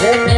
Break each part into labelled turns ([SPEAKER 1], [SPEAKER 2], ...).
[SPEAKER 1] Hey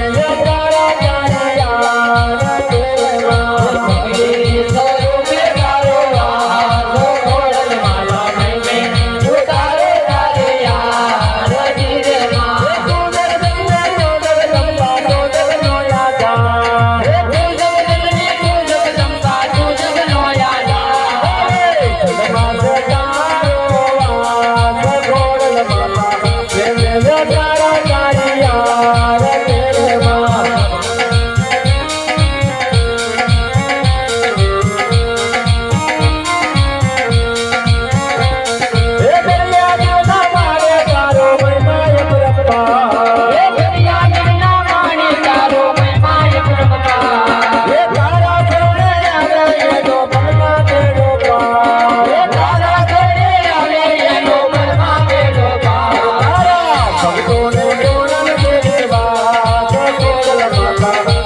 [SPEAKER 1] Allah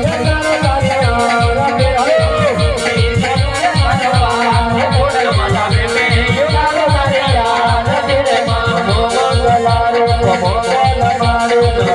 [SPEAKER 1] Thank you.